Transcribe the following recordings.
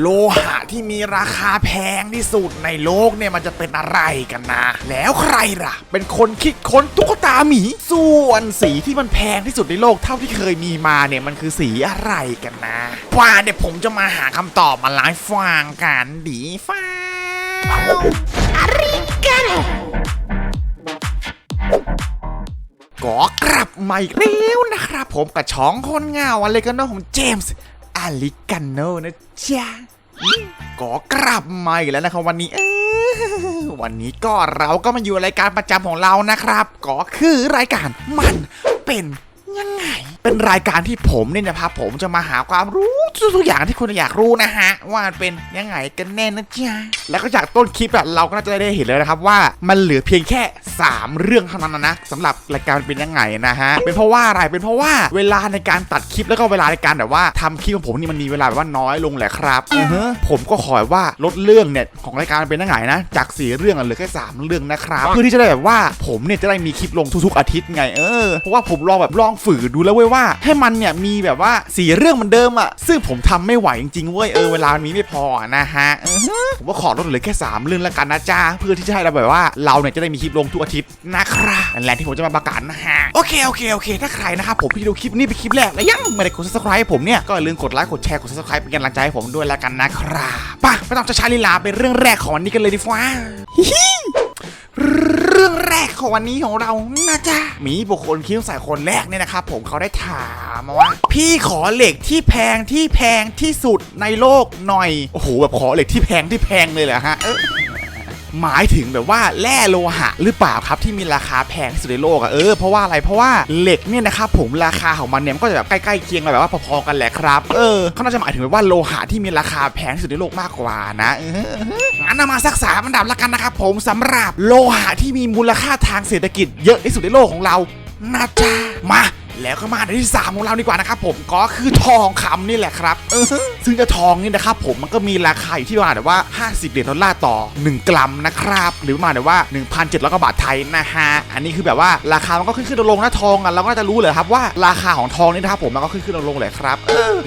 โลหะที่มีราคาแพงที่สุดในโลกเนี่ยมันจะเป็นอะไรกันนะ แล้วใครล่ะ เป็นคนคิดค้นตุ๊กตาหมี ส่วนสีที่มันแพงที่สุดในโลกเท่าที่เคยมีมาเนี่ยมันคือสีอะไรกันนะว่าเดี๋ยวผมจะมาหาคำตอบมาไลฟ์ฟังกันดีฟ้าอาริกันก็กลับมาอีกแล้วนะครับ ผมกับช้องคนเงาอะไรกันเนาะของเจมส์ ลิกันโนนะจ๊ะก็กลับมาอีกแล้วนะครับวันนี้วันนี้ก็เราก็มาอยู่รายการประจำของเรานะครับ ก็คือรายการมันเป็นยัง เป็นรายการที่ผมเนี่ยนะครับผมจะมาหาความรู้ทุกๆอย่างที่คุณอยากรู้นะฮะ ว่ามันเป็นยังไงกันแน่นะจ๊ะแล้วก็จากต้นคลิปอะเราก็น่าจะได้เห็นแล้วนะครับว่ามันเหลือเพียงแค่ 3 เรื่องเท่านั้นนะนะสำหรับรายการเป็นยังไงนะฮะเป็นเพราะว่าอะไรเป็นเพราะว่าเวลาในการตัดคลิปแล้วก็เวลาในการแบบว่าทำคลิปของผมนี่มันมีเวลาแบบว่าน้อยลงแหละครับอือฮะผมก็ขอว่าลดเรื่องเนี่ยของรายการเป็นยังไงนะ จากสี่เรื่องอะเหลือแค่สามเรื่องนะครับเพื่อที่จะได้แบบว่าผมเนี่ยจะได้มีคลิปลงทุกๆอาทิตย์ไงเออเพราะว่าผมลองแบบลองฝืนดูแล้วเว้ยว่า ให้มันเนี่ยมีแบบว่าสี่เรื่องเหมือนเดิมอะซึ่งผมทำไม่ไหวจริงๆเว้ยเออเวลามันมีไม่พอนะฮะอือฮะผมก็ขอลดเหลือแค่สามเรื่องแล้วกันนะจ้าเพื่อที่จะให้เราแบบว่าเราเนี่ยจะได้มีคลิปลงทุกอาทิตย์นะครับนั่นแหละที่ผมจะมาประกาศนะฮะโอเคโอเคโอเค ถ้าใครนะครับผมที่ดูคลิปนี้เป็นคลิปแรกแล้วยังไม่ได้กด subscribe ให้ผมเนี่ยก็อย่าลืมกดไลค์กดแชร์กด subscribe เป็นกำลังใจให้ผมด้วยแล้วกันนะครับไป่ะไม่ต้องจะใช้ลีลาเป็นเรื่องแรกของวันนี้กันเลยดีกว่าฮิฮิ เรื่องแรกของวันนี้ของเรานะจ๊ะมีบุคคลคิ้วใส่คนแรกเนี่ยนะครับผมเขาได้ถามมาว่า พี่ขอเหล็กที่แพงที่แพงที่สุดในโลกหน่อย โอ้โหแบบขอเหล็กที่แพงที่แพงเลยเหรอฮะ หมายถึงแบบว่าแร่โลหะหรือเปล่าครับที่มีราคาแพงที่สุดในโลกอะเออเพราะว่าอะไรเพราะว่าเหล็กเนี่ยนะครับผมราคาของมันเนี่ยมันก็จะแบบใกล้ๆเคียงกันแบบว่าพอๆกันแหละครับ เออเขาน่าจะหมายถึงแบบว่าโลหะที่มีราคาแพงที่สุดในโลกมากกว่านะงั้นเอามาสักสามอันดับละกันนะครับผมสำหรับโลหะที่มีมูลค่าทางเศรษฐกิจเยอะที่สุดในโลกของเรานะจ๊ะมา แล้วก็มาในที่ 3 ของเราดีกว่านะครับผมก็คือทองคำนี่แหละครับซึ่งจะทองนี่นะครับผมมันก็มีราคาอยู่ที่ประมาณแบบว่า 50 เหรียญดอลลาร์ต่อ 1 กรัมนะครับ หรือประมาณว่า 1,700กว่าบาทไทยนะฮะ อันนี้คือแบบว่าราคามันก็ขึ้นขึ้นลงๆนะทองอะเราก็จะรู้เลยครับว่าราคาของทองนี่นะครับผมมันก็ขึ้นขึ้นลงๆเลยครับ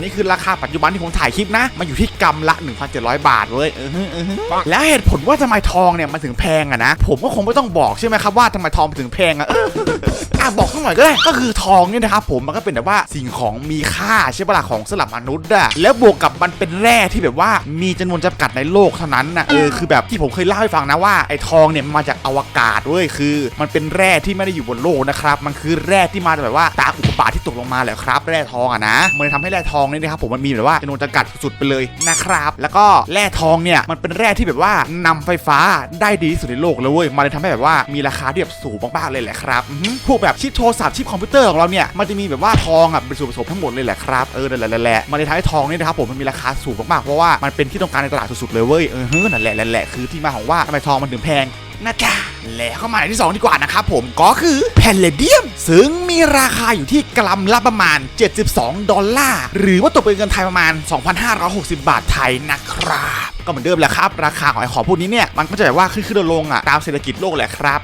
นี่คือราคาปัจจุบันที่ผมถ่ายคลิปนะมันอยู่ที่กรัมละ 1,700 บาทเว้ยเออฮึเออฮึแล้วเหตุผลว่าทำไมทองเนี่ยมันถึงแพงอะนะผมก็คงไม่ต้องบอกใช่ไหมครับว่าทำไมทองถึงแพงอะอะบอกสักหน่อยก็ได้ก็คือทองเนี่ยนะครับผมมันก็เป็นแบบว่าสิ่งของมีค่าใช่ปะล่ะของสลับมนุษย์อะแล้วบวกกับมันเป็นแร่ที่แบบว่ามีจำนวนจำกัดในโลกเท่านั้นนะเออคือแบบที่ผมเคยเล่าให้ฟังนะว่าไอ้ทองเนี่ยมันมาจากอวกาศเว้ยคือ มันเป็นแร่ที่ไม่ได้อยู่บนโลกนะครับมันคือแร่ที่มาจากแบบว่าตาอุกกาบาตที่ตกลงมาแหละครับแร่ทองอะนะมันเลยทำให้แร่ทองเนี่ยนะครับผมมันมีแบบว่าจำนวนจำกัดสุดไปเลยนะครับ แล้วก็แร่ทองเนี่ยมันเป็นแร่ที่แบบว่านำไฟฟ้าได้ดีที่สุดในโลกเลยเว้ยมันเลยทำให้แบบว่ามีราคาที่แบบสูงมากๆเลยแหละครับพวกแบบชิปโทรศัพท์ชิปคอมพิวเตอร์ของเราเนี่ยมันจะมีแบบว่าทองอะเป็นส่วนผสมทั้งหมดเลยแหละครับเออนั่นแหละนั่นแหละมันเลยทำให้ทองนี่นะครับผมมันมีราคาสูงมากๆเพราะว่ามันเป็นที่ต้องการในตลาดสุดๆเลยเว้ยเออฮนั่นแหละนั่นแหละคือที่มาของว่าทำไมทองมันถึงแพงนะจ๊ะแล้วเข้ามาในที่ 2 ดีกว่านะครับผมก็คือแพลเดียม ซึ่งมีราคาอยู่ที่กรัมละประมาณ 72 ดอลลาร์ หรือว่าตกเป็นเงินไทยประมาณ 2,560 บาทไทยนะครับก็เหมือนเดิมแหละครับ ราคาของไอ้ของพวกนี้เนี่ย มันก็จะแบบว่าขึ้นขึ้นลงอะตามเศรษฐกิจโลกแหละครับ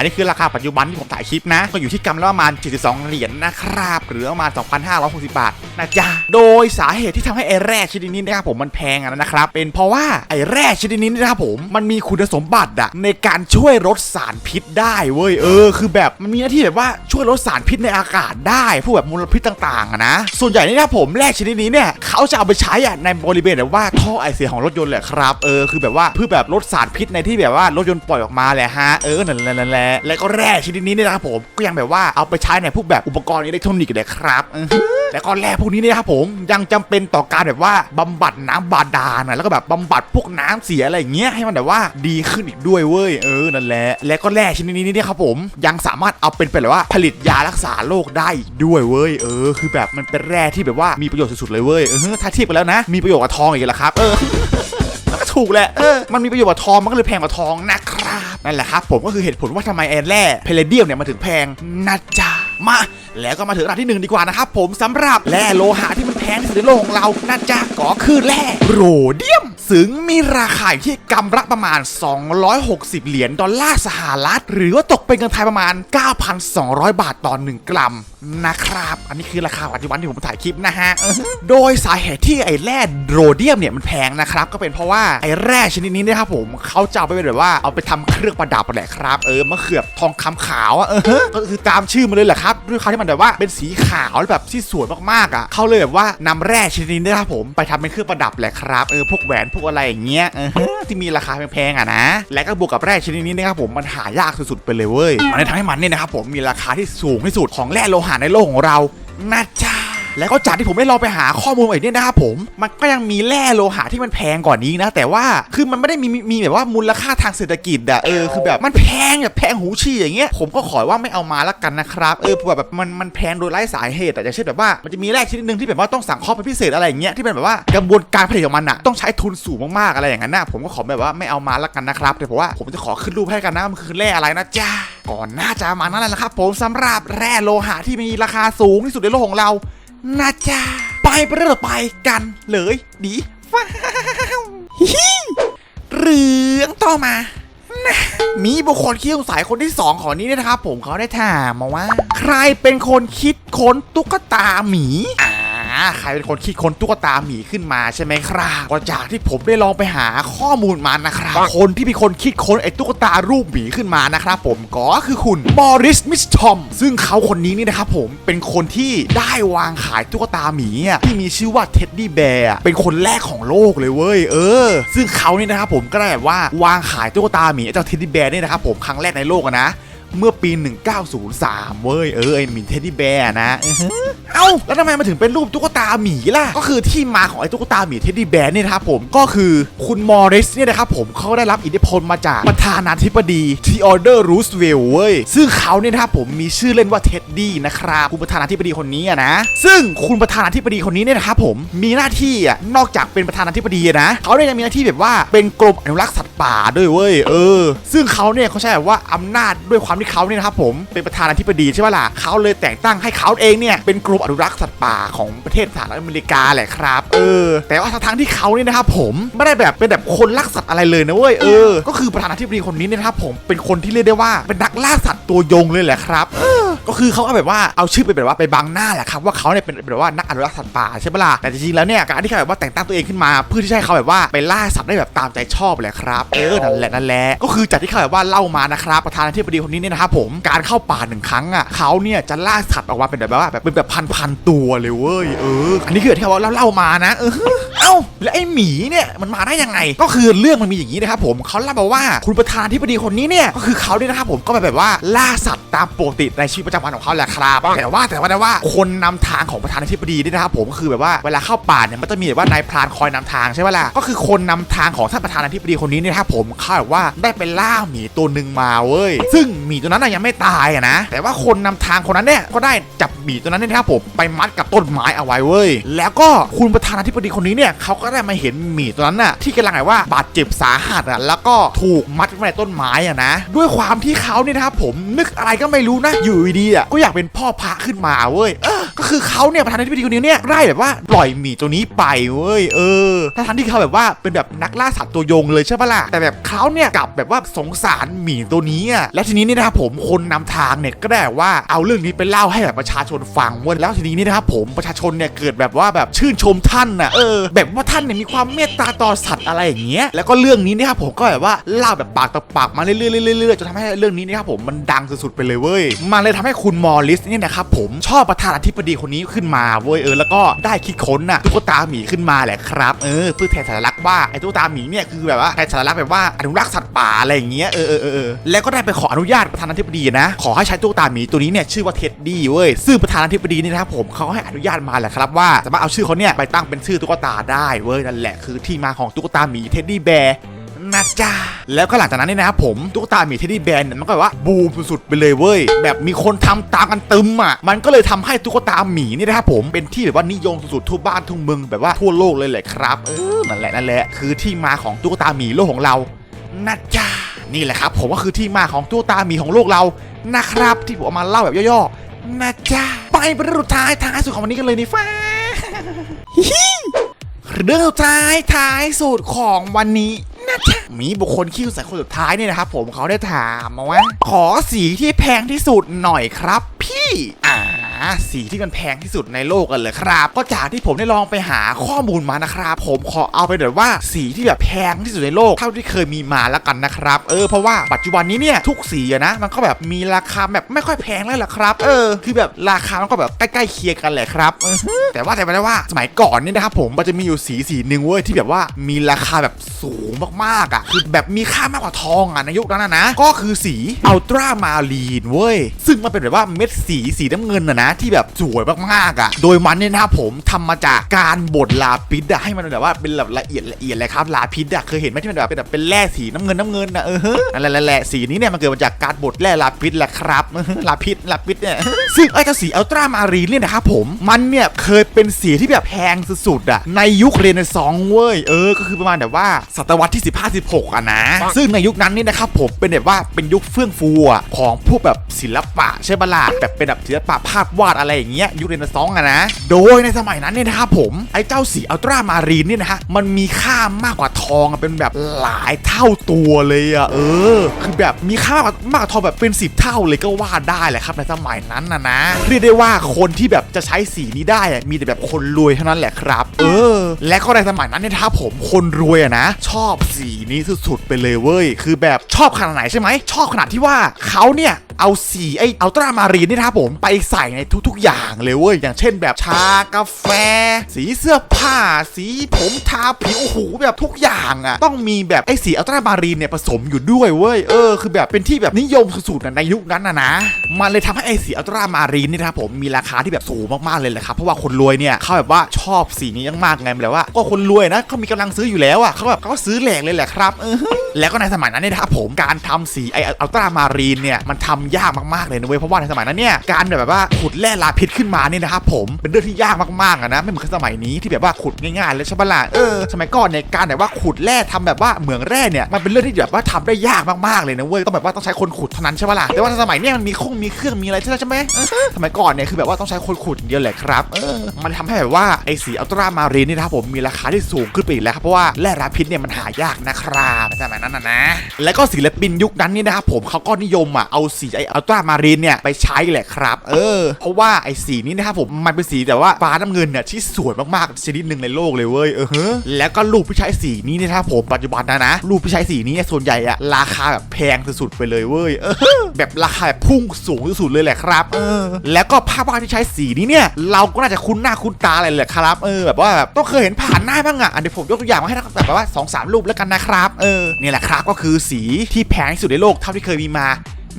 อันนี้คือราคาปัจจุบันที่ผมถ่ายคลิปนะ ก็อยู่ที่กรัมละประมาณ 72 เหรียญนะครับ หรือประมาณ 2,560 บาทนะจ๊ะ โดยสาเหตุที่ทำให้ไอแร่ชนิดนี้นะครับผมมันแพงอะนะครับ เป็นเพราะว่าไอแร่ชนิดนี้นะครับผม มันมีคุณสมบัติอะในการช่วยลดสารพิษได้เว้ย เออ คือแบบมันมีหน้าที่แบบว่าช่วยลดสารพิษในอากาศได้พวกแบบมลพิษต่างๆอะนะ ส่วนใหญ่นี่นะครับผมแร่ชนิดนี้เนี่ยเขาจะเอาไปใช้อะในบริเวณแบบว่าท่อไอเสียของรถยนต์แหละครับ เออ คือแบบว่าเพื่อแบบลดสารพิษในที่แบบว่ารถยนต์ปล่อยออกมาแหละฮะ เออ นั่นแหละและแล้วก็แร่ชนิดนี้เนี่ยนะครับผมก็ยังแบบว่าเอาไปใช้ในพวกแบบอุปกรณ์อิเล็กทรอนิกส์เลยครับแล้วก็แร่พวกนี้เนี่ยครับผมยังจำเป็นต่อการแบบว่าบำบัดน้ำบาดาลนะแล้วก็แบบบำบัดพวกน้ำเสียอะไรอย่างเงี้ยให้มันแบบว่าดีขึ้นอีกด้วยเว้ยเออนั่นแหละแล้วก็แร่ชนิดนี้เนี่ยครับผมยังสามารถเอาเป็นไปเลยว่าผลิตยารักษาโรคได้อีกด้วยเว้ยเออ คือแบบมันเป็นแร่ที่แบบว่ามีประโยชน์สุดๆเลยเว้ยเออถ้าเทียบกันแล้วนะ มีประโยชน์กับทองอีกแล้วครับเออ ก็ถูกแหละเออมันมีประโยชน์กว่าทองมันก็เลยแพงกว่าทองนะครับนั่นแหละครับผมก็คือเหตุผลว่าทำไมแอนแร่เพลเดียมเนี่ยมันถึงแพงนะจ๊ะมาแล้วก็มาถึงอันดับที่หนึ่งดีกว่านะครับผมสำหรับแร่โลหะที่มันแพงที่สุดในโลกของเรานะจ๊ะก็คือแร่โรเดียม ซึ่งมีราคาอยู่ที่กำละประมาณ 260 เหรียญดอลลาร์สหรัฐ หรือว่าตกเป็นเงินไทยประมาณ 9,200 บาทต่อ 1 กรัม นะครับ อันนี้คือราคาปัจจุบันที่ผมถ่ายคลิปนะฮะ โดยสาเหตุที่ไอ้แร่โรเดียมเนี่ยมันแพงนะครับ ก็เป็นเพราะว่าไอ้แร่ชนิดนี้นะครับผมเขาจะเอาไปเป็นแบบว่าเอาไปทำเครื่องประดับแหละครับ เออมะเขือบทองคำขาวอะเออก็คือตามชื่อมันเลยแหละครับด้วยความที่มันแบบว่าเป็นสีขาวแล้วแบบที่สวยมากๆอะเขาเลยแบบว่านำแร่ชนิดนี้นะครับผมไปทำเป็นเครื่องประดับแหละครับเออพวกแหวนพวกอะไรอย่างเงี้ยเออที่มีราคาแพงๆอะนะ และก็บวกกับแร่ชนิดนี้นะครับผมมันหายากสุดๆไปเลยเว้ยมันเลยทำให้มันเนี่ยนะครับผมมีราคาที่สูงที่สุดของแร่โลหะในโลกของเรานะจ๊ะ แล้วก็จากที่ผมได้ลองไปหาข้อมูลมาอีกเนี่ยนะครับผมมันก็ยังมีแร่โลหะที่มันแพงกว่านี้นะ แต่ว่าคือมันไม่ได้มีมีแบบว่ามูลค่าทางเศรษฐกิจอะเออคือแบบมันแพงแบบแพงหูฉี่อย่างเงี้ยผมก็ขอว่าไม่เอามาละกันนะครับเออแบบแบบมันมันแพงโดยไร้สาเหตุแต่อย่างเช่นแบบว่ามันจะมีแร่ชนิดหนึงที่แบบว่าต้องสั่งข้อเป็นพิเศษอะไรอย่างเงี้ยที่เป็นแบบว่ากระบวนการผลิตของมันอะต้องใช้ทุนสูงมากๆอะไรอย่างนั้นนะผมก็ขอแบบว่าไม่เอามาละกันนะครับแต่เพราะว่าผมจะขอขึ้นรูปให้กันนะมันคือแร่อะไรนะจ๊ะก่อนหน่าจะมานั่นแหละครับผมสำหรับแร่โลหะที่มีราคาสูงที่สุดในโลกของเรา นะจ๊ะไปเรื่องต่อไปกันเลยดีฟ้าวฮิฮิเรื่องต่อมานะมีบุคคลขี้สงสัยคนที่สองของนี้เนี่ยนะครับผมเขาได้ถามมาว่า ใครเป็นคนคิดค้นตุ๊กตาหมีอ่า ใครเป็นคนคิดค้นตุ๊กตาหมีขึ้นมาใช่ไหมครับก็จากที่ผมได้ลองไปหาข้อมูลมานะครับคนที่เป็นคนคิดค้นไอ้ตุ๊กตารูปหมีขึ้นมานะครับผมก็คือคุณมอริสมิสทอมซึ่งเขาคนนี้นี่นะครับผมเป็นคนที่ได้วางขายตุ๊กตาหมีอะที่มีชื่อว่าเท็ดดี้แบร์เป็นคนแรกของโลกเลยเว้ยเออ ซึ่งเขานี่นะครับผมก็ได้แบบว่าวางขายตุ๊กตาหมีไอ้เจ้าเท็ดดี้แบร์นี่นะครับผมครั้งแรกในโลกอะนะ เมื่อปี 1903 เว้ย เออไอหมีเท็ดดี้แบร์นะเอ้า แล้วทำไมมันถึงเป็นรูปตุ๊กตาหมีล่ะ ก็คือที่มาของไอ้ตุ๊กตาหมีเท็ดดี้แบร์เนี่ยนะครับผม ก็คือคุณมอริสเนี่ยนะครับผมเขาได้รับอิทธิพลมาจากประธานาธิบดีทีออเดอร์รูสเวลเว้ย ซึ่งเขาเนี่ยนะครับผมมีชื่อเล่นว่าเท็ดดี้นะครับ คุณประธานาธิบดีคนนี้อะนะ ซึ่งคุณประธานาธิบดีคนนี้เนี่ยนะครับผม มีหน้าที่อะ นอกจากเป็นประธานาธิบดีนะ เขาเนี่ยยังมีหน้าที่แบบว่าเป็นกรมอนุรักษ์สัตว์ป่าด้วยเว้ย เออ ซึ่งเขาเนี่ยเขาใช้แบบว่าอำนาจด้วยความที่เขาเนี่ยนะครับผมเป็นประธานาธิบดีใช่ไหมล่ะเขาเลยแต่งตั้งให้เขาเองเนี่ยเป็นกรมอนุรักษ์สัตว์ป่าของประเทศสหรัฐอเมริกาแหละครับเออแต่ว่าทั้งที่เขาเนี่ยนะครับผมไม่ได้แบบเป็นแบบคนรักสัตว์อะไรเลยนะเว้ยเออก็คือประธานาธิบดีคนนี้เนี่ยนะครับผมเป็นคนที่เรียกได้ว่าเป็นนักล่าสัตว์ตัวยงเลยแหละครับเออ ก็คือเขาก็แบบว่าเอาชื่อไปแบบว่าไปบังหน้าแหละครับว่าเขาเนี่ยเป็นแบบว่านักอนุรักษ์สัตว์ป่าใช่ไหมล่ะแต่จริงๆแล้วเนี่ยการที่เขาแบบว่าแต่งตั้งตัวเองขึ้นมาเพื่อที่จะให้เขาแบบว่าไปล่าสัตว์ได้แบบตามใจชอบแหละครับเออนั่นแหละนั่นแหละก็คือจากที่เขาแบบว่าเล่ามานะครับประธานาธิบดีคนนี้เนี่ยนะครับผมการเข้าป่าหนึ่งครั้งอะเขาเนี่ยจะล่าสัตว์ออกมาเป็นแบบว่าแบบเป็นแบบพันๆตัวเลยเว้ยเอออันนี้คือที่เขาเล่าเล่ามานะเออเอ้าแล้วไอ้หมีเนี่ยมันมาได้ยังไง ก็คือเรื่องมันมีอย่างนี้นะครับผมเขาเล่ามาว่าคุณประธานาธิบดีคนนี้เนี่ยก็คือเขาเนี่ยนะครับผมก็แบบว่าล่าสัตว์ตามปกติในชีวิตประจำวันของเขาแหละครับแต่ว่าแต่ว่าแต่ว่าคนนำทางของประธานาธิบดีเนี่ยนะครับผมก็คือแบบว่าเวลาเข้าป่าเนี่ยมันจะมีแบบว่านายพรานคอยนำทางใช่ไหมล่ะก็คือคนนำทางของท่านประธานาธิบดีคนนี้เนี่ยนะครับผมเขาแบบว่าได้ไปล่าหมีตัวหนึ่งมาเว้ยซึ่งหมีตัวนั้นน่ะยังไม่ตายอะนะ แต่ว่าคนนำทางคนนั้นเนี่ยก็ได้จับหมีตัวนั้นเนี่ยนะครับผมไปมัดกับต้นไม้เอาไว้เว้ยแล้วก็คุณประธานาธิบดีคนนี้เนี่ยเขาก็ได้มาเห็นหมีตัวนั้นน่ะที่กำลังแบบว่าบาดเจ็บสาหัสอะแล้วก็ถูกมัดไว้ในต้นไม้อะนะ ด้วยความที่เขาเนี่ยนะครับผมนึกอะไรก็ไม่รู้นะอยู่ดีๆอะก็อยากเป็นพ่อพระขึ้นมาเว้ยก็คือเขาเนี่ยประธานาธิบดีคนนี้เนี่ยได้แบบว่าปล่อยหมีตัวนี้ไปเว้ยเออทั้งที่เขาแบบว่าเป็นแบบนักล่าสัตว์ตัวยงเลยใช่ปะล่ะแต่แบบเขาเนี่ยกลับแบบว่าสงสารหมีตัวนี้อะและทีนี้เนี่ยนะครับผมคนนำทางเนี่ยก็ได้ว่าเอาเรื่องนี้ไปเล่าให้แบบประชาชนฟังเว้ยแล้วทีนี้เนี่ยนะครับผมประชาชนเนี่ยเกิดแบบว่าแบบชื่นชมท่านน่ะเออแบบว่าท่านเนี่ยมีความเมตตาต่อสัตว์อะไรอย่างเงี้ยแล้วก็เรื่องนี้เนี่ยครับผมก็แบบว่าเล่าแบบปากต่อปากมาเรื่อยๆเรื่อยๆจนทำให้เรื่องนี้เนี่ครับผมมันดังสุดๆไปเลยเว้ยมันเลยทำให้คุณมอริสเนี่ยนะครับผมชอบประธานาธิบดีคนนี้ขึ้นมาเว้ยเออแล้วก็ได้คิดค้นน่ะตุ๊กตาหมีขึ้นมาแหละครับเออเพื่อแทนสัญลักษณ์ว่าไอ้ตุ๊กตาหมีเนี่ยคือแบบว่าแทนสัญลักษณ์แบบว่าอนุรักษ์สัตว์ป่าอะไรอย่างเงี้ยเออเออเออเออแล้วก็ได้ไปขออนุญาตประธานาธิบดีนะ ขอให้ใช้ตุ๊กตาหมีตัวนี้เนี่ยชื่อว่าเท็ดดี้เว้ยซึ่งประธานาธิบดีนี่นะครับผมเขาให้อนุญาตมาแหละครับว่าสามารถเอาชื่อเขาเนี่ยไปตั้งเป็นชื่อตุ๊กตาได้เว้ยนั่นแหละคือที่มาของตุ๊กตาหมีเท็ดดี้แบร์ นะจ๊ะแล้วก็หลังจากนั้นเนี่ยนะครับผมตุ๊กตาหมีเท็ดดี้แบร์เนี่ยมันก็แบบว่าบูมสุดๆไปเลยเว้ยแบบมีคนทำตามกันตึมอะมันก็เลยทำให้ตุ๊กตาหมีนี่นะครับผมเป็นที่แบบว่านิยมสุดๆทั่วบ้านทั่วเมืองแบบว่าทั่วโลกเลยแหละครับเออนั่นแหละนั่นแหละคือที่มาของตุ๊กตาหมีโลกของเรานะจ๊ะนี่แหละครับผมก็คือที่มาของตุ๊กตาหมีของโลกเรานะครับ ที่ผมเอามาเล่าแบบย่อๆนะจ๊ะไปเป็นเรื่องสุดท้ายท้ายสุดของวันนี้กันเลยนี่ฟ้าเรื่องสุดท้ายท้ายสุดของวันนี้ นะจ๊ะมีบุคคลขี้สงสัยคนสุดท้ายเนี่ยนะครับผมเขาได้ถามมาว่า ขอสีที่แพงที่สุดหน่อยครับพี่อ่า สีที่มันแพงที่สุดในโลกกันเลยครับ ก็จากที่ผมได้ลองไปหาข้อมูลมานะครับ ผมขอเอาไปแบบว่าสีที่แบบแพงที่สุดในโลกเท่าที่เคยมีมาแล้วกันนะครับ เออเพราะว่าปัจจุบันนี้เนี่ยทุกสีอะนะ มันก็แบบมีราคาแบบไม่ค่อยแพงแล้วล่ะครับ เออ คือแบบราคามันก็แบบใกล้ๆเคียงกันแหละครับแต่ว่าแต่ไม่ได้ว่าสมัยก่อนนี่นะครับผมมันจะมีอยู่สีสีหนึ่งเว้ยที่แบบว่ามีราคาแบบสูงมากๆอะคือแบบมีค่ามากกว่าทองอะในยุคนั้นนะก็คือสีอัลตรามารีนเว้ยซึ่งมันเป็นแบบว่าเม็ดสีสีน้ำเงินอะนะที่แบบสวยมากๆอะ โดยมันเนี่ยนะครับผมทำมาจากการบดลาปิดอะให้มันแบบว่าเป็นแบบละเอียดละเอียดเลยครับลาปิดอะเคยเห็นไหมที่มันแบบเป็นแบบเป็นแร่สีน้ำเงินน้ำเงินนะเออฮะนั่นแหละนั่นแหละสีนี้เนี่ยมันเกิดมาจากการบดแร่ลาปิดแหละครับเออฮะลาปิดลาปิดเนี่ยซึ่งไอ้เจ้าสีอัลตรามารีนเนี่ยนะครับผมมันเนี่ยเคยเป็นสีที่แบบแพงสุดๆอะในยุคเรเนซองส์เว้ยเออก็คือประมาณแบบว่าศตวรรษที่15 16อะนะ ซึ่งในยุคนั้นนี่นะครับผมเป็นแบบว่าเป็นยุคเฟื่องฟูอะของพวกแบบศิลปะใช่ปะล่ะแบบเป็นแบบศิลปะภาพวาดอะไรอย่างเงี้ยยุคเรเนซองส์อะนะ โดยในสมัยนั้นเนี่ยนะครับผม ไอ้เจ้าสีอัลตรามารีนเนี่ยนะฮะ มันมีค่ามากกว่าทองอะเป็นแบบหลายเท่าตัวเลยอะเออ คือแบบมีค่ามากกว่ามากกว่าทองแบบเป็นสิบเท่าเลยก็ว่าได้แหละครับในสมัยนั้นนะนะ เรียกได้ว่าคนที่แบบจะใช้สีนี้ได้อะมีแต่แบบคนรวยเท่านั้นแหละครับ เออ และก็ในสมัยนั้นเนี่ยนะครับผมคนรวยอะนะ ชอบสีนี้สุดๆไปเลยเว้ยคือแบบชอบขนาดไหนใช่ไหมชอบขนาดที่ว่าเขาเนี่ย เอาสีไออัลตรามารีนนี่นะครับผมไปใส่ในทุก ๆ อย่างเลยเว้ยอย่างเช่นแบบชากาแฟ สีเสื้อผ้า สีผมทาผิวโอ้โหแบบทุกอย่างอะ่ะ ต้องมีแบบไอสีอัลตรามารีนเนี่ยผสมอยู่ด้วยเว้ยเออคือแบบเป็นที่แบบนิยมสุดๆในยุคนั้นนะนะมันเลยทำให้ไอสีอัลตรามารีนนี่นะครับผมมีราคาที่แบบสูงมากๆเลยแหละครับเพราะว่าคนรวยเนี่ยเขาแบบว่าชอบสีนี้มากๆไงแบบว่า ก็คนรวยนะเขามีกำลังซื้ออยู่แล้วอะ่ะเขาแบบเขาก็ซื้อแหลกเลยแหละครับเออแล้วก็ในสมัยนั้นเนี่ยนะครับผมการทำสีไออัลตรามารีนเนี่ยมันทำยากมากๆเลยนะเว้ยเพราะว่าในสมัยนั้นเนี่ยการแบบว่าขุดแร่ลาพิษขึ้นมาเนี่ยนะครับผมเป็นเรื่องที่ยากมากๆอะนะไม่เหมือนสมัยนี้ที่แบบว่าขุดง่ายๆแล้วใช่ปะล่ะเออสมัยก่อนเนี่ยการแบบว่าขุดแร่ทำแบบว่าเหมืองแร่เนี่ยมันเป็นเรื่องที่แบบว่าทำได้ยากมากๆเลยนะเว้ยต้องแบบว่าต้องใช้คนขุดเท่านั้นใช่ปะล่ะแต่ว่าในสมัยนี้มันมีคงมีเครื่องมีอะไรใช่ไหมสมัยก่อนเนี่ยคือแบบว่าต้องใช้คนขุดอย่างเดียวแหละครับเออมันทำให้แบบว่าไอสีอัลตรามารีนนี่นะครับผมมีราคาที่สูงขึ้นไปอีกแล้วครับเพราะว่าแร่ลาพิษเนี่ยมันหายากนะครับในสมัยนั้นนะนะแล้วก็ศิลปินยุคนั้นนี่นะครับผมเขาก็นิยมอะเอาสีไออัลตรามารีนเนี่ยไปใช้แหละครับ เออ เพราะว่าไอสีนี้นะครับผมมันเป็นสีแต่ว่าฟ้าน้ำเงินเนี่ยที่สวยมากๆชนิดหนึ่งในโลกเลยเว้ยเออฮะแล้วก็รูปที่ใช้สีนี้นะครับผมปัจจุบันนะนะรูปที่ใช้สีนี้ส่วนใหญ่อะราคาแบบแพงสุดๆไปเลยเว้ยเออแบบราคาแบบพุ่งสูงที่สุดเลยแหละครับ เออ แล้วก็ภาพวาดที่ใช้สีนี้เนี่ย เราก็น่าจะคุ้นหน้าคุ้นตาอะไรแหละครับ เออ แบบว่าแบบต้องเคยเห็นผ่านหน้าบ้างอะอะเดี๋ยวผมยกตัวอย่างมาให้นะครับแบบว่าสองสามรูปแล้วกันนะครับ เออ นี่แหละครับก็คือสีที่แพงที่สุดในโลกเท่าที่เคยมีมา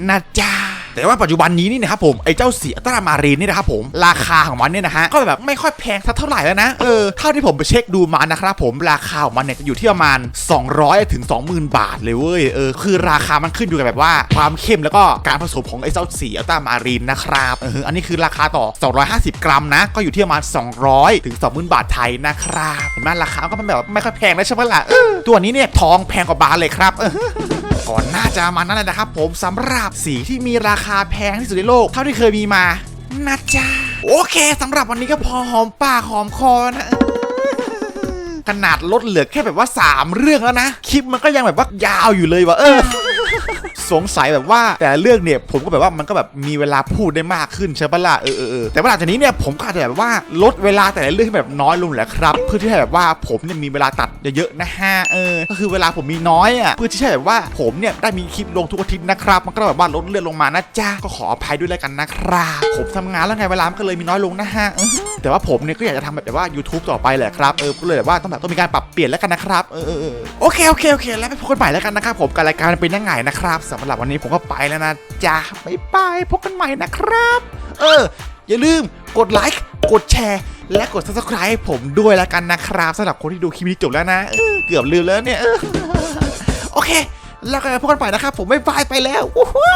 นะจ๊ะแต่ว่าปัจจุบันนี้นี่นะครับผมไอ้เจ้าสีอัตรามารีนนี่นะครับผมราคาของมันเนี่ยนะฮะก็แบบไม่ค่อยแพงสักเท่าไหร่แล้วนะเออเท่าที่ผมไปเช็คดูมานะครับผมราคาของมันเนี่ยจะอยู่ที่ประมาณ 200ถึง20,000 บาทเลยเว้ยเออคือราคามันขึ้นอยู่กับแบบว่า ความเข้มแล้วก็การผสมของไอ้เจ้าสีอัตรามารีนนะครับเอออันนี้คือราคาต่อ 250 กรัมนะ ก็อยู่ที่ประมาณ 200ถึง20,000 บาทไทยนะครับเห็นไหมราคาก็มันแบบไม่ค่อยแพงแล้วใช่ไหมล่ะตัวนี้เนี่ยทองแพงกว่าบาทเลยครับ ก่อนน่าจะมานั่นแหละนะครับ ผมสำหรับสีที่มีราคาแพงที่สุดในโลก เท่าที่เคยมีมานะจ๊ะโอเคสำหรับวันนี้ก็พอหอมปากหอมคอนะขนาดลดเหลือแค่แบบว่า 3 เรื่องแล้วนะ คลิปมันก็ยังแบบว่ายาวอยู่เลยว่ะเออ สงสัยแบบว่าแต่เรื่องเนี่ยผมก็แบบว่ามันก็แบบมีเวลาพูดได้มากขึ้นใช่ปะล่ะเออเออแต่ว่าหลังจากนี้เนี่ยผมก็อาจจะแบบว่าลดเวลาแต่ละเรื่องให้แบบน้อยลงแหละครับ เพื่อที่ให้แบบว่าผมเนี่ยมีเวลาตัดเยอะๆนะฮะเออก็คือเวลาผมมีน้อยอะเพื่อที่ให้แบบว่าผมเนี่ยได้มีคลิปลงทุกอาทิตย์นะครับ มันก็แบบว่าลดเลื่อนลงมานะจ๊ะก็ขออภัยด้วยแล้วกันนะครับผมทำงานแล้วไงเวลามันก็เลยมีน้อยลงนะฮะแต่ว่าผมเนี่ยก็อยากจะทำแบบว่า YouTube ต่อไปแหละครับเออก็เลยแบบว่าต้องแบบต้องมีการปรับเปลี่ยนแล้วกันนะครับเออเออเออโอเคโอเคโอเคแล้วไปพบกันใหม่แล้วกันนะครับผมกับรายการเป็นยังไงนะครับสำหรับวันนี้ผมก็ไปแล้วนะจ๊ะบ๊ายบายพบกันใหม่นะครับ เออ อย่าลืมกดไลค์กดแชร์และกด subscribe ผมด้วยแล้วกันนะครับสำหรับคนที่ดูคลิปนี้จบแล้วนะเออเกือบลืมแล้วเนี่ยโอเค แล้วก็พบกันใหม่นะครับ ผมบ๊ายบายไปแล้ววู้ฮู้